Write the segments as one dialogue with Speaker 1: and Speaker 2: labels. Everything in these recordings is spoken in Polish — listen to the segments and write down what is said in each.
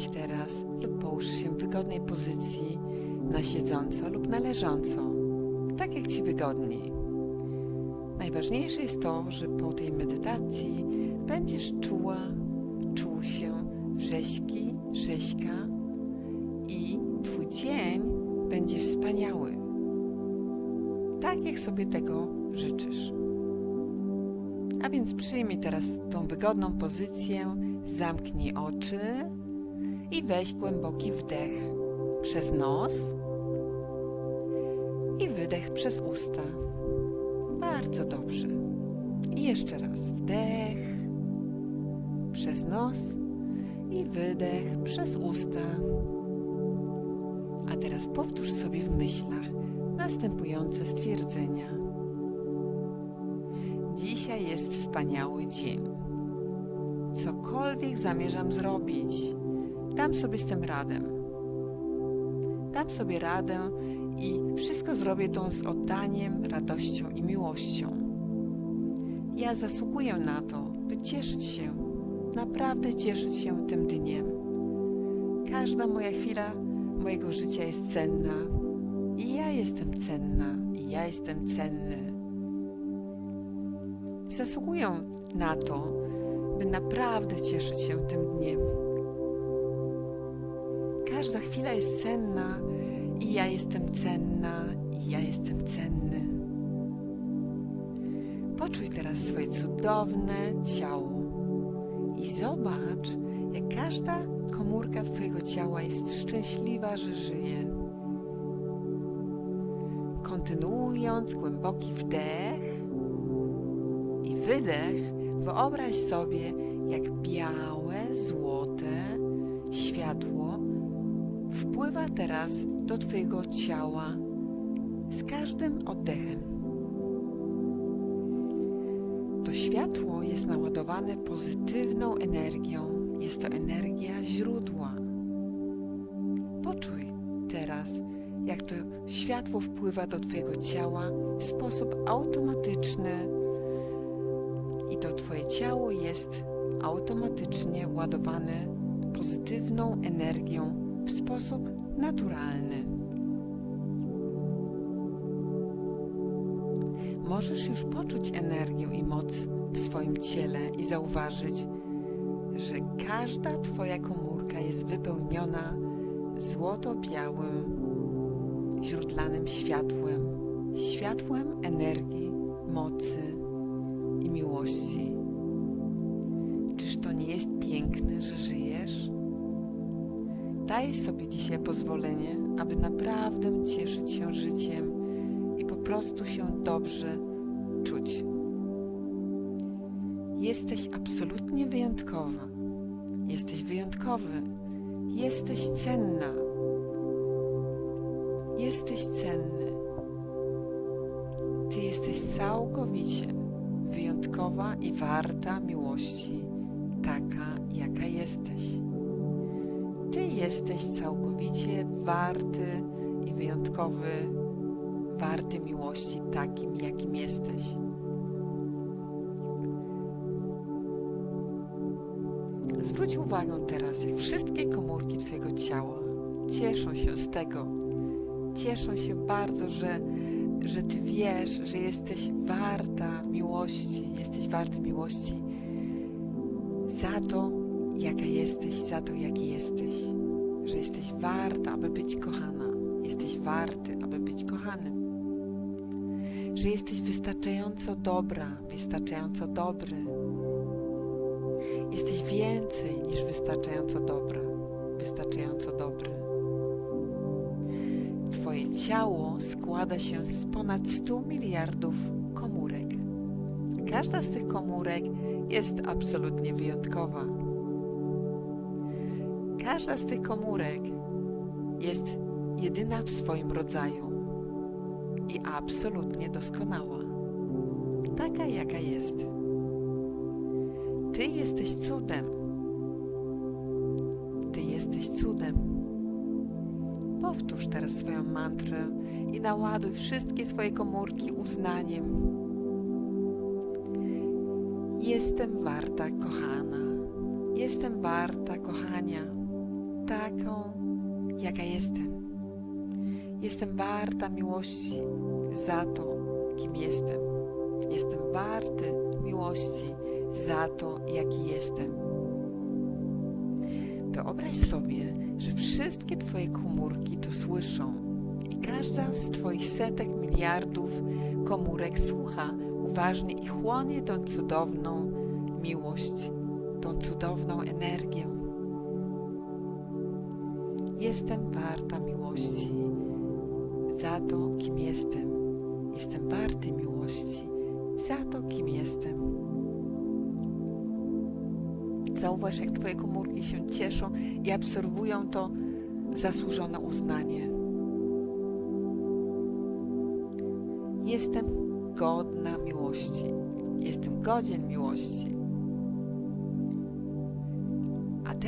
Speaker 1: Usiądź teraz lub połóż się w wygodnej pozycji na siedząco lub na leżąco, tak jak Ci wygodniej. Najważniejsze jest to, że po tej medytacji będziesz czuła, czuł się rzeźki, rzeźka i Twój dzień będzie wspaniały. Tak jak sobie tego życzysz. A więc przyjmij teraz tą wygodną pozycję, zamknij oczy i weź głęboki wdech przez nos i wydech przez usta. Bardzo dobrze. I jeszcze raz wdech przez nos i wydech przez usta. A teraz powtórz sobie w myślach następujące stwierdzenia. Dzisiaj jest wspaniały dzień. Cokolwiek zamierzam zrobić, dam sobie z tym radę. Dam sobie radę i wszystko zrobię to z oddaniem, radością i miłością. Ja zasługuję na to, by cieszyć się, naprawdę cieszyć się tym dniem. Każda moja chwila mojego życia jest cenna i ja jestem cenna i ja jestem cenny. Zasługuję na to, by naprawdę cieszyć się tym dniem. Każda chwila jest cenna i ja jestem cenna i ja jestem cenny. Poczuj teraz swoje cudowne ciało i zobacz, jak każda komórka Twojego ciała jest szczęśliwa, że żyje. Kontynuując głęboki wdech i wydech, wyobraź sobie, jak białe, złote światło wpływa teraz do Twojego ciała z każdym oddechem. To światło jest naładowane pozytywną energią. Jest to energia źródła. Poczuj teraz, jak to światło wpływa do Twojego ciała w sposób automatyczny i to Twoje ciało jest automatycznie ładowane pozytywną energią w sposób naturalny. Możesz już poczuć energię i moc w swoim ciele i zauważyć, że każda Twoja komórka jest wypełniona złoto-białym, źródlanym światłem, światłem energii, mocy i miłości. Daj sobie dzisiaj pozwolenie, aby naprawdę cieszyć się życiem i po prostu się dobrze czuć. Jesteś absolutnie wyjątkowa. Jesteś wyjątkowy. Jesteś cenna. Jesteś cenny. Ty jesteś całkowicie wyjątkowa i warta miłości, taka jaka jesteś. Jesteś całkowicie warty i wyjątkowy, warty miłości takim, jakim jesteś. Zwróć uwagę teraz, jak wszystkie komórki Twojego ciała cieszą się z tego. Cieszą się bardzo, że, że Ty wiesz, że jesteś warta miłości, jesteś warty miłości za to, jaka jesteś, za to, jaki jesteś. Że jesteś warta, aby być kochana. Jesteś warty, aby być kochanym. Że jesteś wystarczająco dobra, wystarczająco dobry. Jesteś więcej niż wystarczająco dobra, wystarczająco dobry. Twoje ciało składa się z ponad 100 miliardów komórek. Każda z tych komórek jest absolutnie wyjątkowa. Każda z tych komórek jest jedyna w swoim rodzaju i absolutnie doskonała. Taka, jaka jest. Ty jesteś cudem. Ty jesteś cudem. Powtórz teraz swoją mantrę i naładuj wszystkie swoje komórki uznaniem. Jestem warta kochana. Jestem warta kochania. Taką, jaka jestem. Jestem warta miłości za to, kim jestem. Jestem warty miłości za to, jaki jestem. Wyobraź sobie, że wszystkie Twoje komórki to słyszą i każda z Twoich setek miliardów komórek słucha uważnie i chłonie tą cudowną miłość, tą cudowną energię. Jestem warta miłości za to, kim jestem. Jestem warty miłości za to, kim jestem. Zauważ, jak Twoje komórki się cieszą i absorbują to zasłużone uznanie. Jestem godna miłości. Jestem godzien miłości.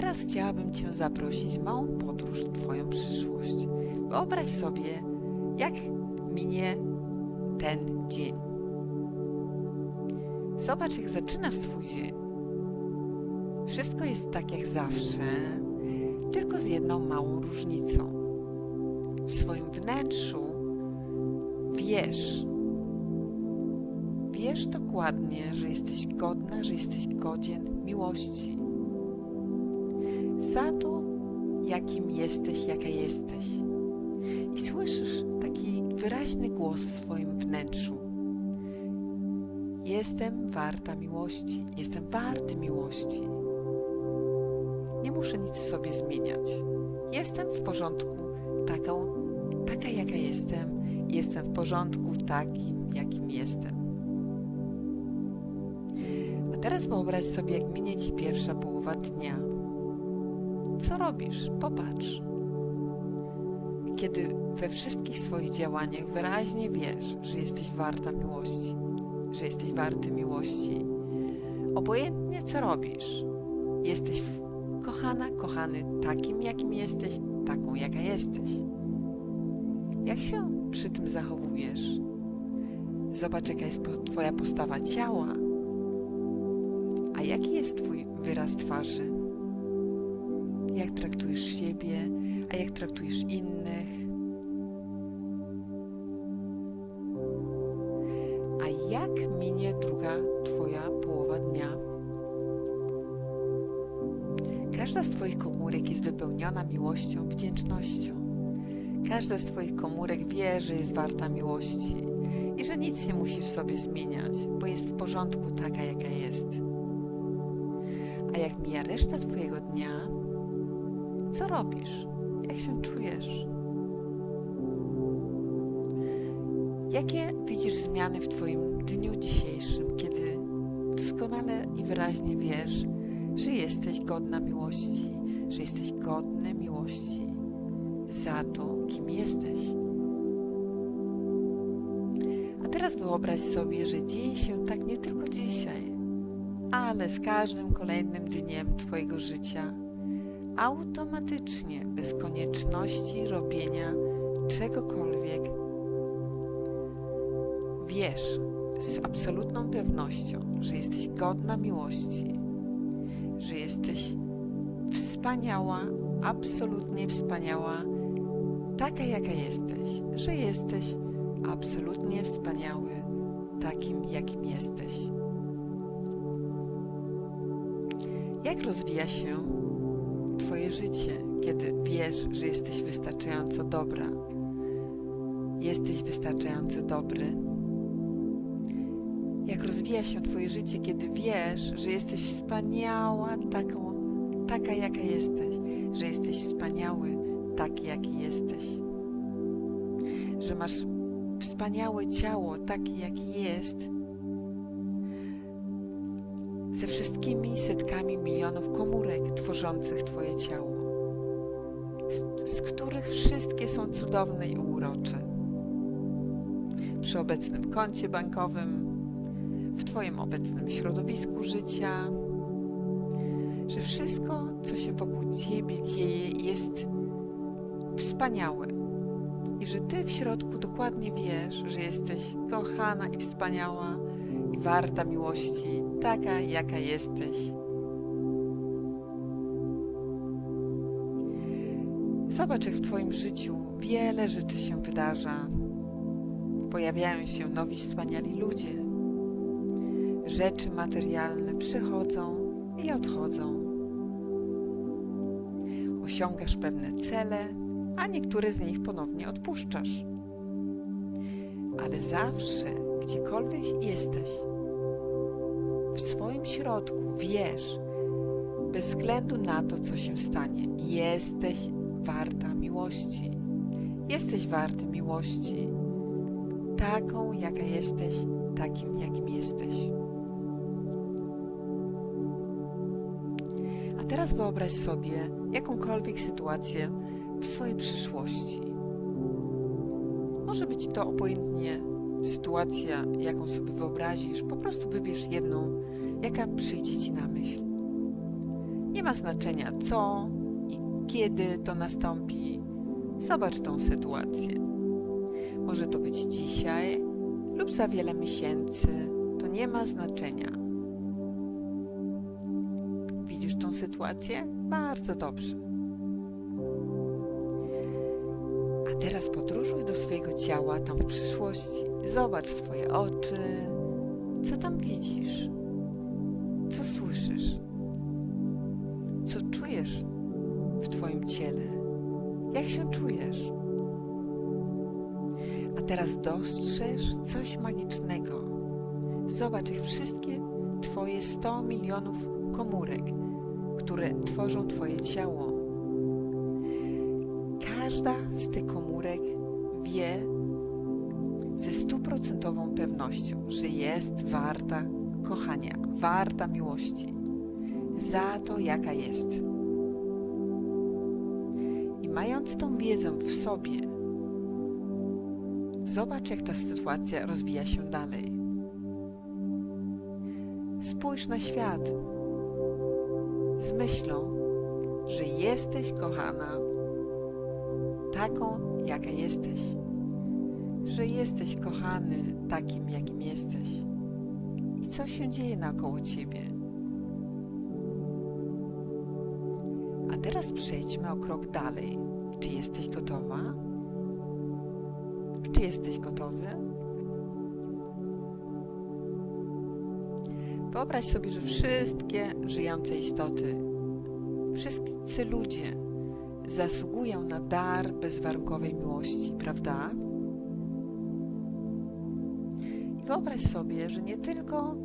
Speaker 1: Teraz chciałabym Cię zaprosić w małą podróż w Twoją przyszłość. Wyobraź sobie, jak minie ten dzień. Zobacz, jak zaczynasz swój dzień. Wszystko jest tak jak zawsze, tylko z jedną małą różnicą. W swoim wnętrzu wiesz, wiesz dokładnie, że jesteś godna, że jesteś godzien miłości. Za to, jakim jesteś, jaka jesteś. I słyszysz taki wyraźny głos w swoim wnętrzu. Jestem warta miłości, jestem warty miłości. Nie muszę nic w sobie zmieniać. Jestem w porządku taką, taka jaka jestem. Jestem w porządku takim, jakim jestem. A teraz wyobraź sobie, jak minie Ci pierwsza połowa dnia. Co robisz? Popatrz. Kiedy we wszystkich swoich działaniach wyraźnie wiesz, że jesteś warta miłości, że jesteś warty miłości, obojętnie co robisz, jesteś kochana, kochany takim, jakim jesteś, taką, jaka jesteś. Jak się przy tym zachowujesz? Zobacz, jaka jest Twoja postawa ciała, a jaki jest Twój wyraz twarzy. Jak traktujesz siebie, a jak traktujesz innych. A jak minie druga Twoja połowa dnia? Każda z Twoich komórek jest wypełniona miłością, wdzięcznością. Każda z Twoich komórek wie, że jest warta miłości i że nic nie musi w sobie zmieniać, bo jest w porządku taka, jaka jest. A jak mija reszta Twojego dnia, co robisz? Jak się czujesz? Jakie widzisz zmiany w Twoim dniu dzisiejszym, kiedy doskonale i wyraźnie wiesz, że jesteś godna miłości, że jesteś godny miłości za to, kim jesteś? A teraz wyobraź sobie, że dzieje się tak nie tylko dzisiaj, ale z każdym kolejnym dniem Twojego życia automatycznie, bez konieczności robienia czegokolwiek. Wiesz z absolutną pewnością, że jesteś godna miłości, że jesteś wspaniała, absolutnie wspaniała, taka jaka jesteś, że jesteś absolutnie wspaniały, takim jakim jesteś. Jak rozwija się Twoje życie, kiedy wiesz, że jesteś wystarczająco dobra. Jesteś wystarczająco dobry. Jak rozwija się Twoje życie, kiedy wiesz, że jesteś wspaniała, taką, taka jaka jesteś, że jesteś wspaniały, taki jaki jesteś, że masz wspaniałe ciało, takie jakie jest, ze wszystkimi setkami milionów komórek tworzących Twoje ciało, z, z, których wszystkie są cudowne i urocze. Przy obecnym koncie bankowym, w Twoim obecnym środowisku życia, że wszystko, co się wokół Ciebie dzieje, jest wspaniałe i że Ty w środku dokładnie wiesz, że jesteś kochana i wspaniała warta miłości, taka jaka jesteś. Zobacz, jak w Twoim życiu wiele rzeczy się wydarza. Pojawiają się nowi wspaniali ludzie. Rzeczy materialne przychodzą i odchodzą. Osiągasz pewne cele, a niektóre z nich ponownie odpuszczasz. Ale zawsze, gdziekolwiek jesteś, w swoim środku wiesz, bez względu na to, co się stanie, jesteś warta miłości. Jesteś warty miłości. Taką, jaka jesteś, takim, jakim jesteś. A teraz wyobraź sobie jakąkolwiek sytuację w swojej przyszłości. Może być to obojętnie sytuacja, jaką sobie wyobrazisz, po prostu wybierz jedną, jaka przyjdzie ci na myśl. Nie ma znaczenia co i kiedy to nastąpi. Zobacz tą sytuację. Może to być dzisiaj lub za wiele miesięcy. To nie ma znaczenia. Widzisz tą sytuację? Bardzo dobrze. Swojego ciała tam w przyszłości. Zobacz swoje oczy. Co tam widzisz? Co słyszysz? Co czujesz w Twoim ciele? Jak się czujesz? A teraz dostrzeż coś magicznego. Zobacz ich wszystkie Twoje 100 milionów komórek, które tworzą Twoje ciało. Każda z tych komórek stuprocentową pewnością, że jest warta kochania, warta miłości, za to, jaka jest. I mając tą wiedzę w sobie, zobacz, jak ta sytuacja rozwija się dalej. Spójrz na świat z myślą, że jesteś kochana taką, jaka jesteś, że jesteś kochany takim, jakim jesteś. I co się dzieje naokoło ciebie? A teraz przejdźmy o krok dalej. Czy jesteś gotowa? Czy jesteś gotowy? Wyobraź sobie, że wszystkie żyjące istoty, wszyscy ludzie zasługują na dar bezwarunkowej miłości, prawda? Wyobraź sobie, że nie tylko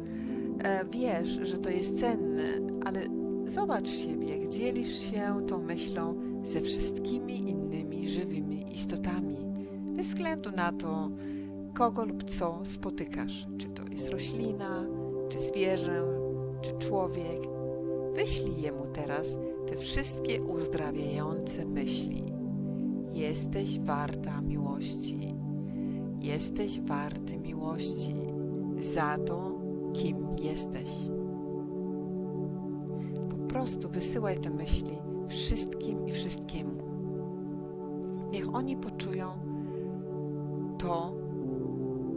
Speaker 1: e, wiesz, że to jest cenne, ale zobacz siebie, jak dzielisz się tą myślą ze wszystkimi innymi żywymi istotami, bez względu na to, kogo lub co spotykasz, czy to jest roślina, czy zwierzę, czy człowiek. Wyślij jemu teraz te wszystkie uzdrawiające myśli. Jesteś warta miłości. Jesteś warty miłości za to, kim jesteś. Po prostu wysyłaj te myśli wszystkim i wszystkiemu. Niech oni poczują to,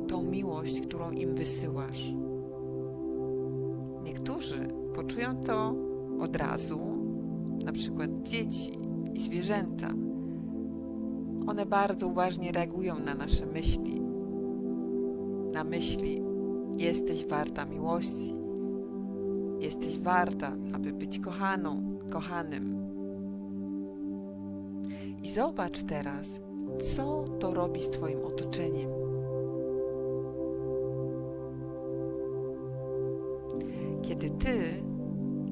Speaker 1: tą miłość, którą im wysyłasz. Niektórzy poczują to od razu, na przykład dzieci i zwierzęta. One bardzo uważnie reagują na nasze myśli. Na myśli, jesteś warta miłości, jesteś warta, aby być kochaną, kochanym. I zobacz teraz, co to robi z Twoim otoczeniem. Kiedy Ty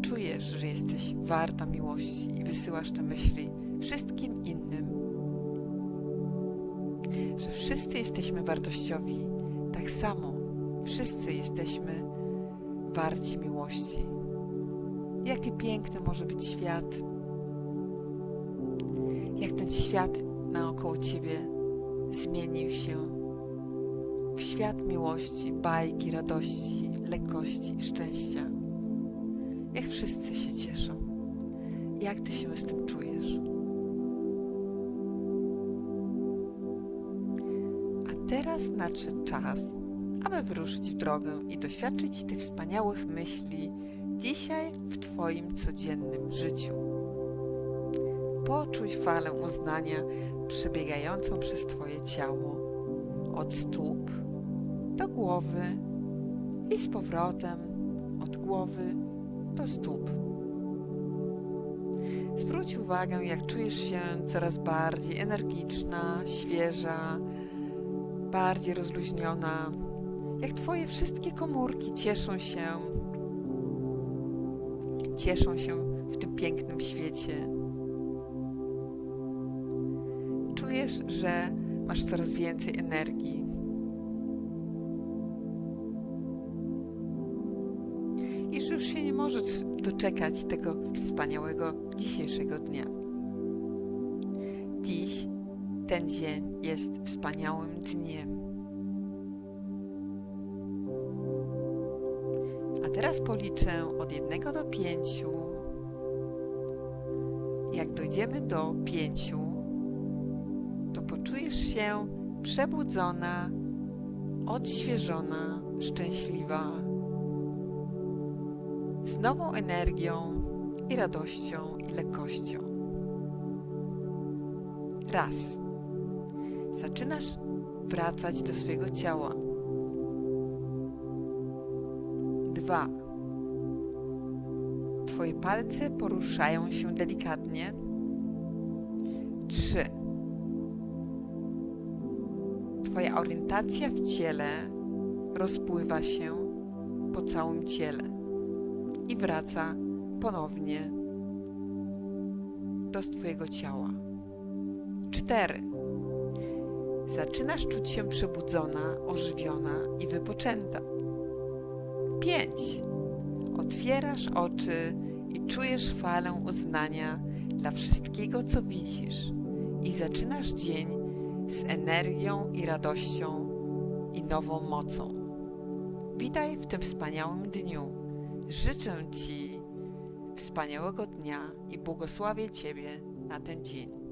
Speaker 1: czujesz, że jesteś warta miłości i wysyłasz te myśli wszystkim innym, że wszyscy jesteśmy wartościowi, tak samo wszyscy jesteśmy warci miłości. Jaki piękny może być świat, jak ten świat naokoło Ciebie zmienił się w świat miłości, bajki, radości, lekkości szczęścia. Jak wszyscy się cieszą. Jak Ty się z tym czujesz? Teraz nadszedł czas, aby wyruszyć w drogę i doświadczyć tych wspaniałych myśli dzisiaj w Twoim codziennym życiu. Poczuj falę uznania przebiegającą przez Twoje ciało, od stóp do głowy i z powrotem od głowy do stóp. Zwróć uwagę, jak czujesz się coraz bardziej energiczna, świeża, bardziej rozluźniona, jak Twoje wszystkie komórki cieszą się, cieszą się w tym pięknym świecie. Czujesz, że masz coraz więcej energii. I że już się nie możesz doczekać tego wspaniałego dzisiejszego dnia. Ten dzień jest wspaniałym dniem. A teraz policzę od jednego do pięciu. Jak dojdziemy do pięciu, to poczujesz się przebudzona, odświeżona, szczęśliwa, z nową energią i radością i lekkością. Raz. Zaczynasz wracać do swojego ciała. Dwa. Twoje palce poruszają się delikatnie. Trzy. Twoja orientacja w ciele rozpływa się po całym ciele i wraca ponownie do Twojego ciała. Cztery. Zaczynasz czuć się przebudzona, ożywiona i wypoczęta. Pięć. Otwierasz oczy i czujesz falę uznania dla wszystkiego, co widzisz, i zaczynasz dzień z energią i radością i nową mocą. Witaj w tym wspaniałym dniu. Życzę Ci wspaniałego dnia i błogosławię Ciebie na ten dzień.